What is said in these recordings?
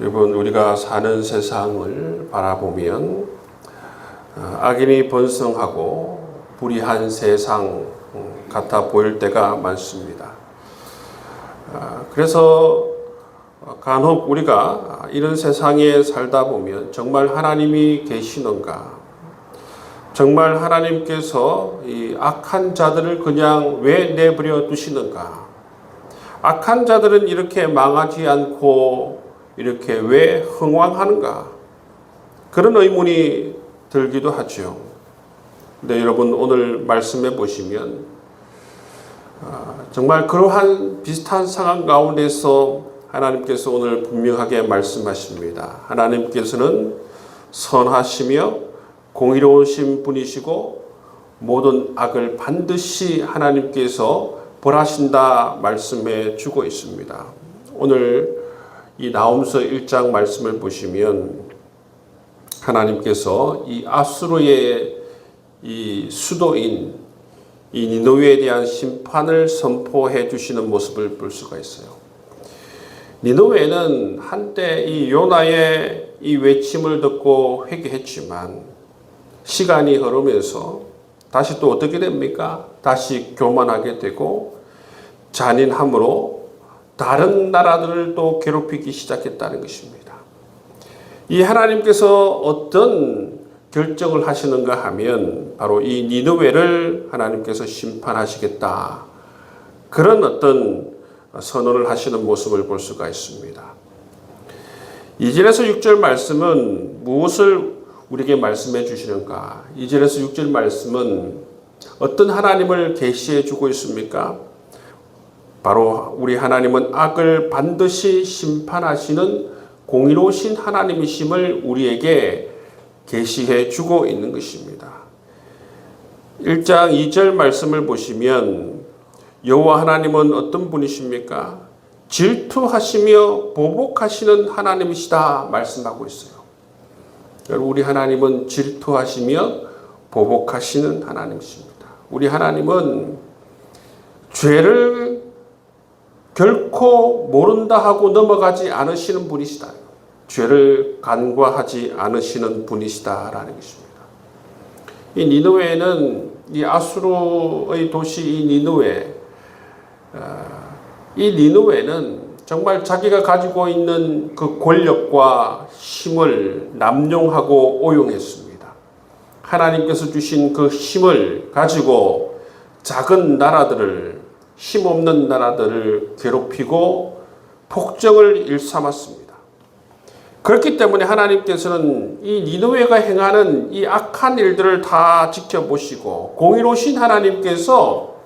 여러분 우리가 사는 세상을 바라보면 어, 악인이 번성하고 불의한 세상 음, 같아 보일 때가 많습니다. 아, 그래서 간혹 우리가 이런 세상에 살다 보면 정말 하나님이 계시는가? 정말 하나님께서 이 악한 자들을 그냥 왜 내버려 두시는가? 악한 자들은 이렇게 망하지 않고 이렇게 왜 흥왕하는가? 그런 의문이 들기도 하죠. 근데 여러분 오늘 말씀해 보시면 아, 정말 그러한 비슷한 상황 가운데서 하나님께서 오늘 분명하게 말씀하십니다. 하나님께서는 선하시며 공의로우신 분이시고 모든 악을 반드시 하나님께서 벌하신다 말씀해 주고 있습니다. 오늘 이 나홈서 1장 말씀을 보시면 하나님께서 이 아수르의 이 수도인 이 니노웨에 대한 심판을 선포해 주시는 모습을 볼 수가 있어요. 니노웨는 한때 이 요나의 이 외침을 듣고 회개했지만 시간이 흐르면서 다시 또 어떻게 됩니까? 다시 교만하게 되고 잔인함으로 다른 나라들을 또 괴롭히기 시작했다는 것입니다. 이 하나님께서 어떤 결정을 하시는가 하면 바로 이 니느웨를 하나님께서 심판하시겠다. 그런 어떤 선언을 하시는 모습을 볼 수가 있습니다. 2절에서 6절 말씀은 무엇을 우리에게 말씀해 주시는가? 2절에서 6절 말씀은 어떤 하나님을 계시해 주고 있습니까? 바로 우리 하나님은 악을 반드시 심판하시는 공의로우신 하나님이심을 우리에게 계시해 주고 있는 것입니다. 1장 2절 말씀을 보시면 여호와 하나님은 어떤 분이십니까? 질투하시며 보복하시는 하나님이시다 말씀하고 있어요. 우리 하나님은 질투하시며 보복하시는 하나님이십니다. 우리 하나님은 죄를 결코 모른다 하고 넘어가지 않으시는 분이시다. 죄를 간과하지 않으시는 분이시다라는 것입니다. 이 니느웨는 이 아수르의 도시 이 니느웨, 이 니느웨는 정말 자기가 가지고 있는 그 권력과 힘을 남용하고 오용했습니다. 하나님께서 주신 그 힘을 가지고 작은 나라들을 힘없는 나라들을 괴롭히고 폭정을 일삼았습니다. 그렇기 때문에 하나님께서는 이 니느웨가 행하는 이 악한 일들을 다 지켜보시고 공의로우신 하나님께서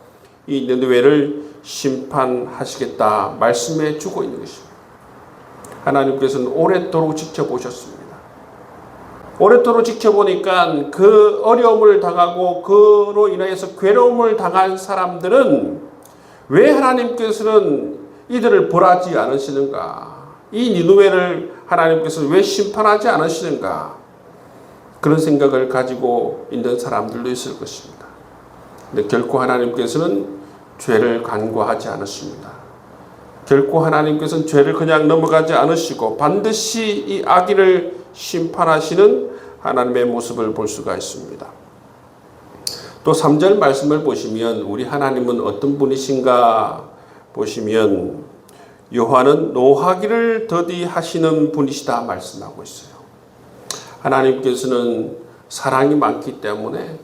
이 니느웨를 심판하시겠다 말씀해 주고 있는 것입니다. 하나님께서는 오랫도록 지켜보셨습니다. 오랫도록 지켜보니까 그 어려움을 당하고 그로 인해서 괴로움을 당한 사람들은 왜 하나님께서는 이들을 벌하지 않으시는가? 이 니누웨를 하나님께서 왜 심판하지 않으시는가? 그런 생각을 가지고 있는 사람들도 있을 것입니다. 근데 결코 하나님께서는 죄를 간과하지 않으십니다. 결코 하나님께서는 죄를 그냥 넘어가지 않으시고 반드시 이 악인을 심판하시는 하나님의 모습을 볼 수가 있습니다. 또 3절 말씀을 보시면 우리 하나님은 어떤 분이신가 보시면 요한은 노하기를 더디 하시는 분이시다 말씀하고 있어요. 하나님께서는 사랑이 많기 때문에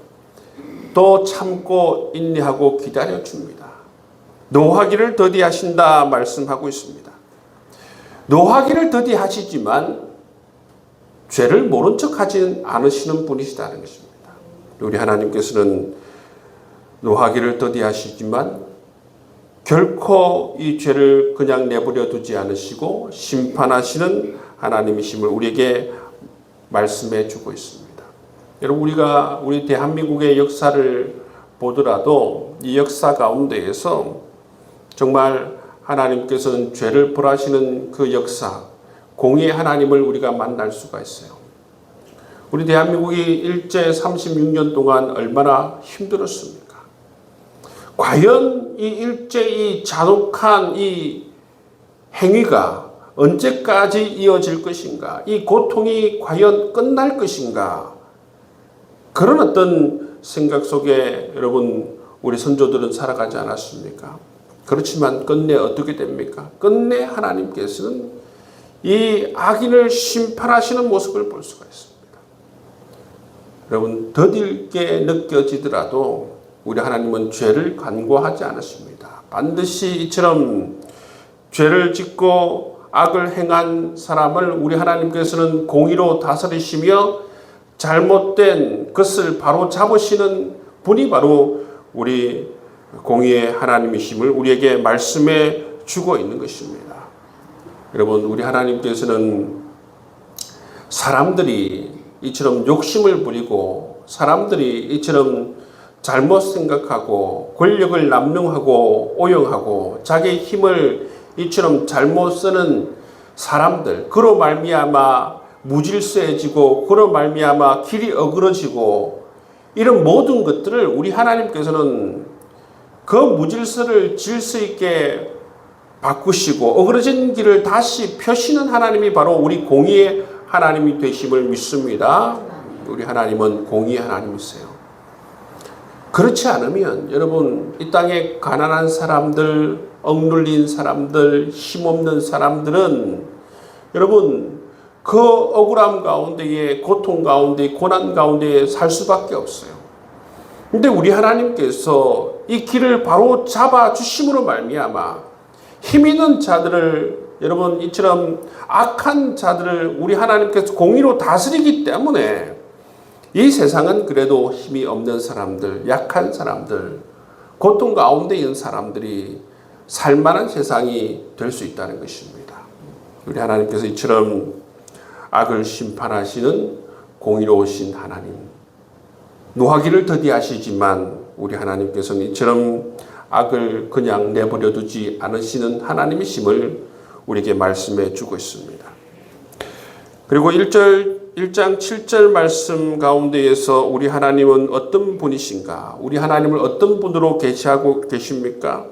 또 참고 인내하고 기다려 줍니다. 노하기를 더디 하신다 말씀하고 있습니다. 노하기를 더디 하시지만 죄를 모른 척 하지 않으시는 분이시다는 것입니다. 우리 하나님께서는 노하기를 더디하시지만 결코 이 죄를 그냥 내버려 두지 않으시고 심판하시는 하나님이심을 우리에게 말씀해 주고 있습니다. 여러분 우리가 우리 대한민국의 역사를 보더라도 이 역사 가운데에서 정말 하나님께서는 죄를 벌하시는 그 역사, 공의 하나님을 우리가 만날 수가 있어요. 우리 대한민국이 일제 36년 동안 얼마나 힘들었습니까? 과연 이 일제 이 잔혹한 이 행위가 언제까지 이어질 것인가? 이 고통이 과연 끝날 것인가? 그런 어떤 생각 속에 여러분 우리 선조들은 살아가지 않았습니까? 그렇지만 끝내 어떻게 됩니까? 끝내 하나님께서는 이 악인을 심판하시는 모습을 볼 수가 있습니다. 여러분 더딜게 느껴지더라도 우리 하나님은 죄를 간과하지 않으십니다. 반드시 이처럼 죄를 짓고 악을 행한 사람을 우리 하나님께서는 공의로 다스리시며 잘못된 것을 바로 잡으시는 분이 바로 우리 공의의 하나님이심을 우리에게 말씀해 주고 있는 것입니다. 여러분, 우리 하나님께서는 사람들이 이처럼 욕심을 부리고 사람들이 이처럼 잘못 생각하고 권력을 남용하고 오용하고 자기의 힘을 이처럼 잘못 쓰는 사람들 그로 말미암아 무질서해지고 그로 말미암아 길이 어그러지고 이런 모든 것들을 우리 하나님께서는 그 무질서를 질서 있게 바꾸시고 어그러진 길을 다시 펴시는 하나님이 바로 우리 공의의 하나님이 되심을 믿습니다. 우리 하나님은 공의의 하나님이세요. 그렇지 않으면 여러분 이 땅에 가난한 사람들, 억눌린 사람들, 힘없는 사람들은 여러분 그 억울함 가운데에 고통 가운데 고난 가운데 살 수밖에 없어요. 근데 우리 하나님께서 이 길을 바로 잡아 주심으로 말미암아 힘 있는 자들을 여러분 이처럼 악한 자들을 우리 하나님께서 공의로 다스리기 때문에 이 세상은 그래도 힘이 없는 사람들, 약한 사람들, 고통 가운데 있는 사람들이 살만한 세상이 될 수 있다는 것입니다. 우리 하나님께서 이처럼 악을 심판하시는 공의로우신 하나님. 노하기를 더디하시지만 우리 하나님께서는 이처럼 악을 그냥 내버려 두지 않으시는 하나님이심을 우리에게 말씀해 주고 있습니다. 그리고 1절 1장 7절 말씀 가운데에서 우리 하나님은 어떤 분이신가? 우리 하나님을 어떤 분으로 계시하고 계십니까?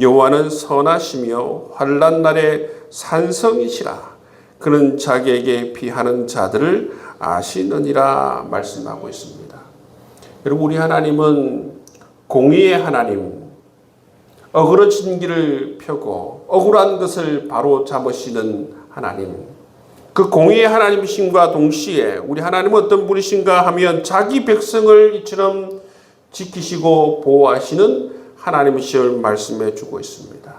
여호와는 선하시며 환난 날에 산성이시라. 그는 자기에게 피하는 자들을 아시느니라 말씀하고 있습니다. 여러분 우리 하나님은 공의의 하나님, 어그러진 길을 펴고 억울한 것을 바로 잡으시는 하나님. 그 공의의 하나님이신과 동시에 우리 하나님은 어떤 분이신가 하면 자기 백성을 이처럼 지키시고 보호하시는 하나님이시를 말씀해 주고 있습니다.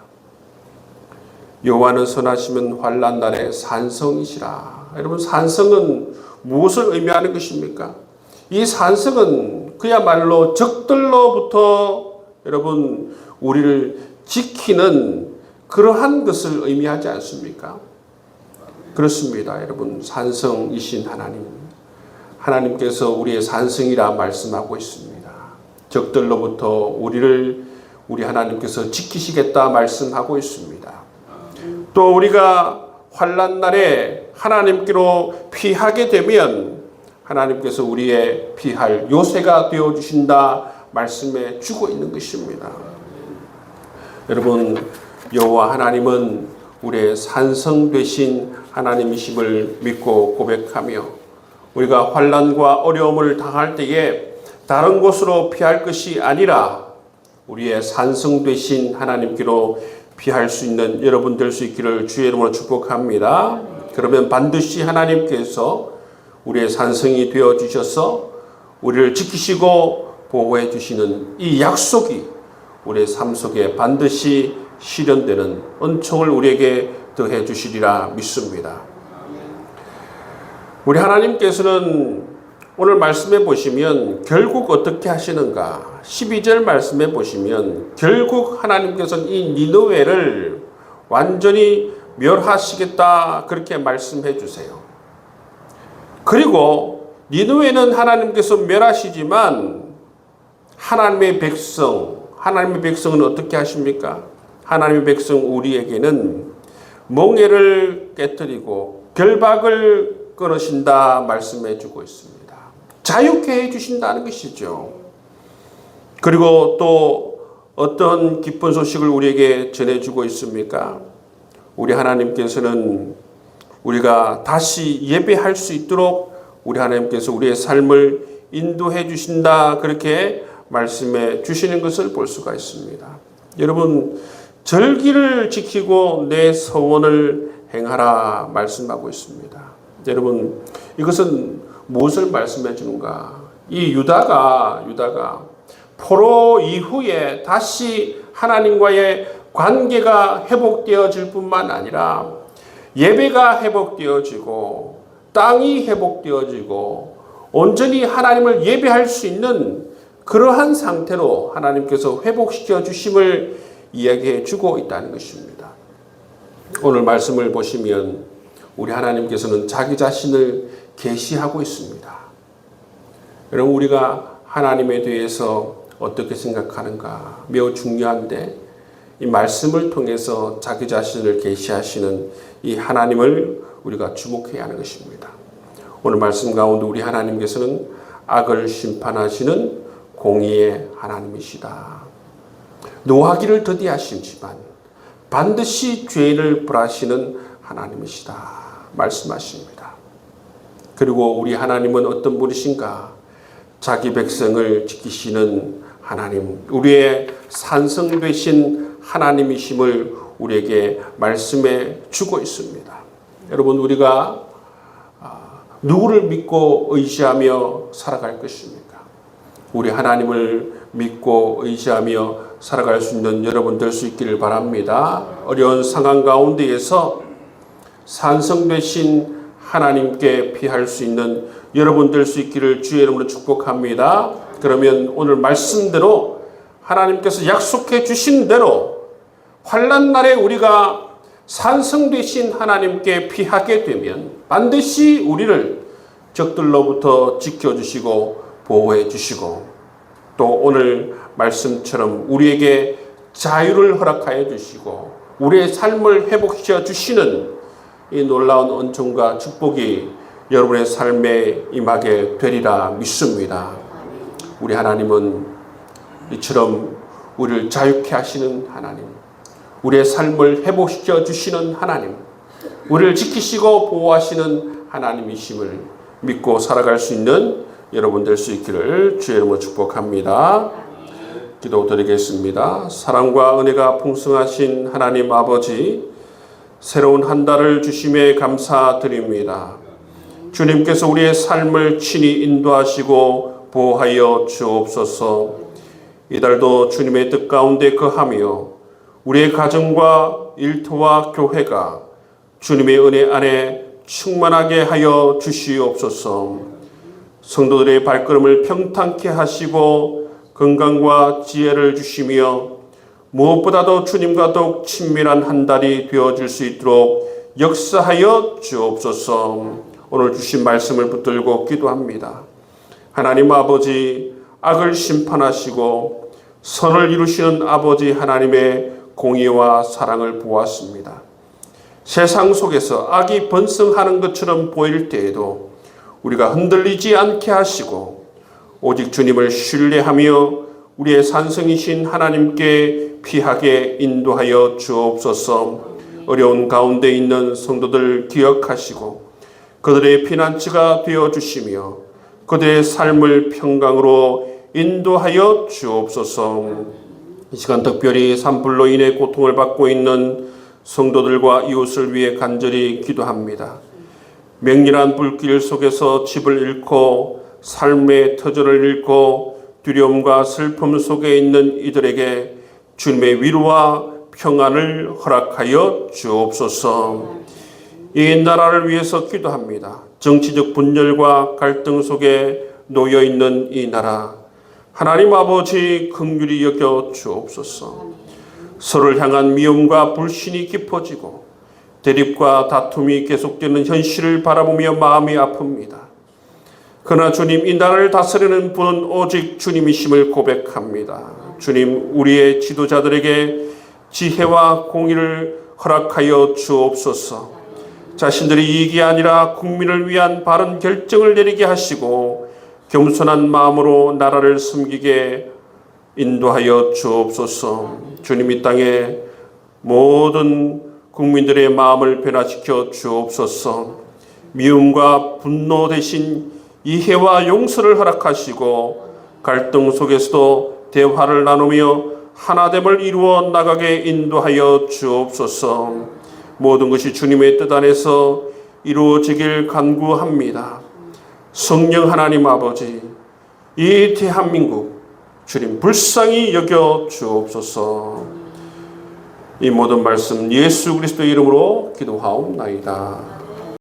여호와는 선하시면 환란 날에 산성이시라. 여러분 산성은 무엇을 의미하는 것입니까? 이 산성은 그야말로 적들로부터 여러분 우리를 지키는 그러한 것을 의미하지 않습니까? 그렇습니다. 여러분 산성이신 하나님 하나님께서 우리의 산성이라 말씀하고 있습니다. 적들로부터 우리를 우리 하나님께서 지키시겠다 말씀하고 있습니다. 또 우리가 환란 날에 하나님께로 피하게 되면 하나님께서 우리의 피할 요새가 되어 주신다 말씀해 주고 있는 것입니다. 여러분 여호와 하나님은 우리의 산성 되신 하나님이심을 믿고 고백하며 우리가 환란과 어려움을 당할 때에 다른 곳으로 피할 것이 아니라 우리의 산성 되신 하나님께로 피할 수 있는 여러분 될 수 있기를 주의 이름으로 축복합니다. 그러면 반드시 하나님께서 우리의 산성이 되어 주셔서 우리를 지키시고 보호해 주시는 이 약속이 우리의 삶 속에 반드시 실현되는 은총을 우리에게 더해 주시리라 믿습니다. 우리 하나님께서는 오늘 말씀해 보시면 결국 어떻게 하시는가? 12절 말씀해 보시면 결국 하나님께서는 이 니느웨를 완전히 멸하시겠다 그렇게 말씀해 주세요. 그리고 니느웨는 하나님께서 멸하시지만 하나님의 백성, 하나님의 백성은 어떻게 하십니까? 하나님의 백성 우리에게는 멍해를 깨뜨리고 결박을 끊으신다 말씀해 주고 있습니다. 자유케 해 주신다는 것이죠. 그리고 또 어떤 기쁜 소식을 우리에게 전해 주고 있습니까? 우리 하나님께서는 우리가 다시 예배할 수 있도록 우리 하나님께서 우리의 삶을 인도해 주신다 그렇게 말씀해 주시는 것을 볼 수가 있습니다. 여러분 절기를 지키고 내 서원을 행하라 말씀하고 있습니다. 여러분 이것은 무엇을 말씀해 주는가? 이 유다가 유다가 포로 이후에 다시 하나님과의 관계가 회복되어질 뿐만 아니라 예배가 회복되어지고 땅이 회복되어지고 온전히 하나님을 예배할 수 있는 그러한 상태로 하나님께서 회복시켜 주심을 이야기해 주고 있다는 것입니다. 오늘 말씀을 보시면 우리 하나님께서는 자기 자신을 계시하고 있습니다. 여러분 우리가 하나님에 대해서 어떻게 생각하는가 매우 중요한데 이 말씀을 통해서 자기 자신을 계시하시는 이 하나님을 우리가 주목해야 하는 것입니다. 오늘 말씀 가운데 우리 하나님께서는 악을 심판하시는 공의의 하나님이시다. 노하기를 더디하시지만 반드시 죄인을 벌하시는 하나님이시다. 말씀하십니다. 그리고 우리 하나님은 어떤 분이신가? 자기 백성을 지키시는 하나님, 우리의 산성 되신 하나님이심을 우리에게 말씀해 주고 있습니다. 여러분, 우리가 아, 누구를 믿고 의지하며 살아갈 것입니까? 우리 하나님을 믿고 의지하며 살아갈 수 있는 여러분 될 수 있기를 바랍니다. 어려운 상황 가운데에서 산성 되신 하나님께 피할 수 있는 여러분 될 수 있기를 주의 이름으로 축복합니다. 그러면 오늘 말씀대로 하나님께서 약속해 주신 대로 환란 날에 우리가 산성 되신 하나님께 피하게 되면 반드시 우리를 적들로부터 지켜 주시고 보호해 주시고 또 오늘 말씀처럼 우리에게 자유를 허락하여 주시고 우리의 삶을 회복시켜 주시는 이 놀라운 은총과 축복이 여러분의 삶에 임하게 되리라 믿습니다. 우리 하나님은 이처럼 우리를 자유케 하시는 하나님, 우리의 삶을 회복시켜 주시는 하나님, 우리를 지키시고 보호하시는 하나님이심을 믿고 살아갈 수 있는 여러분 될 수 있기를 주의 이름으로 축복합니다. 기도 드리겠습니다. 사랑과 은혜가 풍성하신 하나님 아버지, 새로운 한 달을 주심에 감사드립니다. 주님께서 우리의 삶을 친히 인도하시고 보호하여 주옵소서. 이달도 주님의 뜻 가운데 거하며 우리의 가정과 일터와 교회가 주님의 은혜 안에 충만하게 하여 주시옵소서. 성도들의 발걸음을 평탄케 하시고 건강과 지혜를 주시며 무엇보다도 주님과 더욱 친밀한 한 달이 되어질 수 있도록 역사하여 주옵소서. 오늘 주신 말씀을 붙들고 기도합니다. 하나님 아버지 악을 심판하시고 선을 이루시는 아버지 하나님의 공의와 사랑을 보았습니다. 세상 속에서 악이 번성하는 것처럼 보일 때에도 우리가 흔들리지 않게 하시고 오직 주님을 신뢰하며 우리의 산성이신 하나님께 피하게 인도하여 주옵소서 어려운 가운데 있는 성도들 기억하시고 그들의 피난처가 되어 주시며 그들의 삶을 평강으로 인도하여 주옵소서. 이 시간 특별히 산불로 인해 고통을 받고 있는 성도들과 이웃을 위해 간절히 기도합니다. 맹렬한 불길 속에서 집을 잃고 삶의 터전을 잃고 두려움과 슬픔 속에 있는 이들에게 주님의 위로와 평안을 허락하여 주옵소서. 이 나라를 위해서 기도합니다. 정치적 분열과 갈등 속에 놓여 있는 이 나라 하나님 아버지 긍휼히 여겨 주옵소서. 서로를 향한 미움과 불신이 깊어지고 대립과 다툼이 계속되는 현실을 바라보며 마음이 아픕니다. 그러나 주님 이 나라를 다스리는 분은 오직 주님이심을 고백합니다. 주님 우리의 지도자들에게 지혜와 공의를 허락하여 주옵소서. 자신들의 이익이 아니라 국민을 위한 바른 결정을 내리게 하시고 겸손한 마음으로 나라를 섬기게 인도하여 주옵소서. 주님 이 땅에 모든 국민들의 마음을 변화시켜 주옵소서. 미움과 분노 대신 이해와 용서를 허락하시고 갈등 속에서도 대화를 나누며 하나됨을 이루어 나가게 인도하여 주옵소서. 모든 것이 주님의 뜻 안에서 이루어지길 간구합니다. 성령 하나님 아버지, 이 대한민국 주님 불쌍히 여겨 주옵소서. 이 모든 말씀 예수 그리스도 이름으로 기도하옵나이다.